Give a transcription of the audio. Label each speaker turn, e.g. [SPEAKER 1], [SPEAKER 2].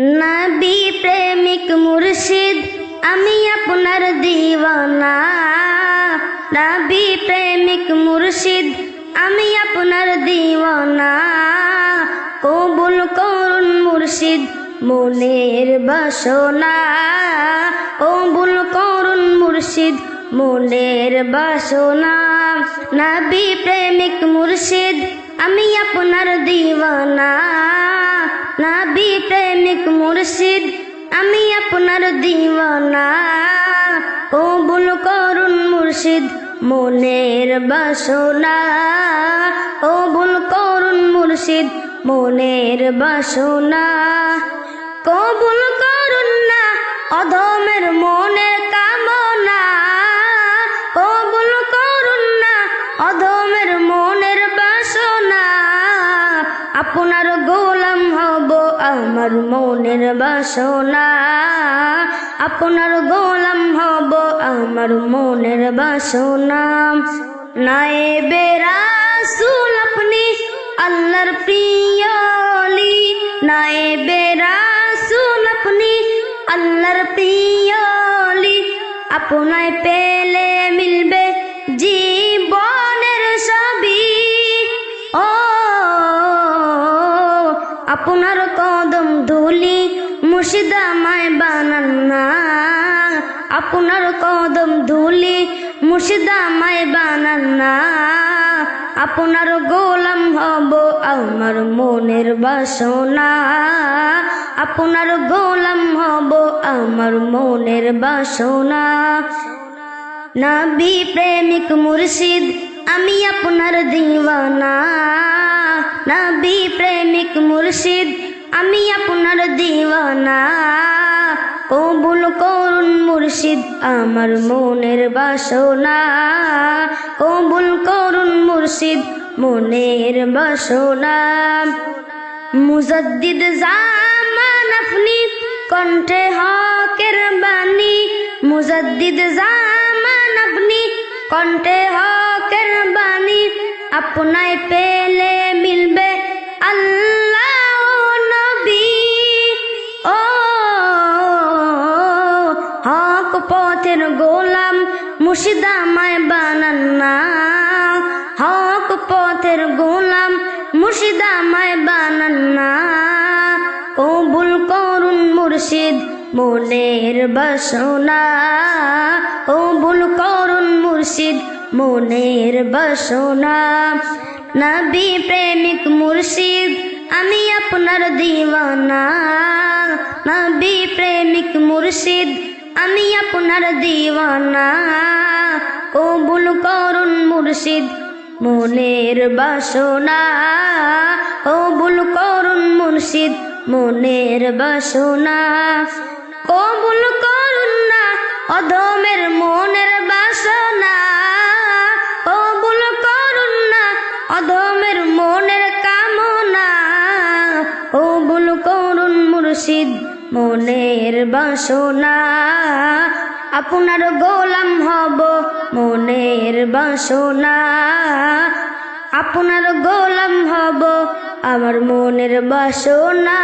[SPEAKER 1] নবী প্রেমিক মুর্শিদ, আমি আপনার দিওয়ানা। নবী প্রেমিক মুর্শিদ, আমি আপনার দিওয়ানা। কবুল করুন মুর্শিদ, মনের বাসনা। কবুল করুন মুর্শিদ, মনের বাসনা। নবী প্রেমিক মুর্শিদ, আমি আপনার দিওয়ানা। নবী প্রেমিক মুর্শিদ, আমি আপনার দিওয়ানা। কবুল করুন মুর্শিদ মনের বাসনা। কবুল করুন মুর্শিদ মনের বাসনা। কবুল করুন না অধমের মনের কামনা। কবুল করুন না অধমের মনের বাসনা। আপনার হব আমার মনের বাসনা। আপনার গোলাম হব আমার মনের বাসনা। নায়েবে রাসূল আপনি আল্লাহর প্রিয়লি নায়েবে রাসূল আপনি আল্লাহর প্রিয়লি আপনায় পেলে মুর্শিদামায় বানান না। আপনার কদম ধুলি মুর্শিদামায় বানান না। আপনার গোলাম হব আমার মনের বাসনা। আপনার গোলাম হব আমার মনের বাসনা। নবী প্রেমিক মুর্শিদ, আমি আপনার দিওয়ানা। নবী প্রেমিক মুর্শিদ, আমি আপনার দিওয়ানা, কবুল করুন মুর্শিদ আমার মনের বাসনা। কবুল করুন মুর্শিদ মনের বাসনা। মুজদ্দিদ জামান আপনি কণ্ঠে হকের বাণী। মুজদ্দিদ জামান আপনি কণ্ঠে হকের বাণী। আপনায় পেলে মিলবে আল্লাহ পথের গোলাম মুর্শিদামায় বানান না। হক পথের গোলাম মুর্শিদামায় বানান না। কবুল করুন মুর্শিদ মনের বাসনা। কবুল করুন মুর্শিদ মনের বাসনা। নবী প্রেমিক মুর্শিদ, আমি আপনার দিওয়ানা। নবী প্রেমিক মুর্শিদ আমি আপনার দিওয়ানা। কবুল করুন মুর্শিদ মনের বাসনা। কবুল করুন মুর্শিদ মনের বাসনা। কবুল করুন না অধমের মনের বাসনা। কবুল করুন না অধমের মনের কামনা। কবুল করুন মুর্শিদ মনের বাসনা আপনার গোলাম হব মনের বাসনা। আপনার গোলাম হব আমার মনের বাসনা।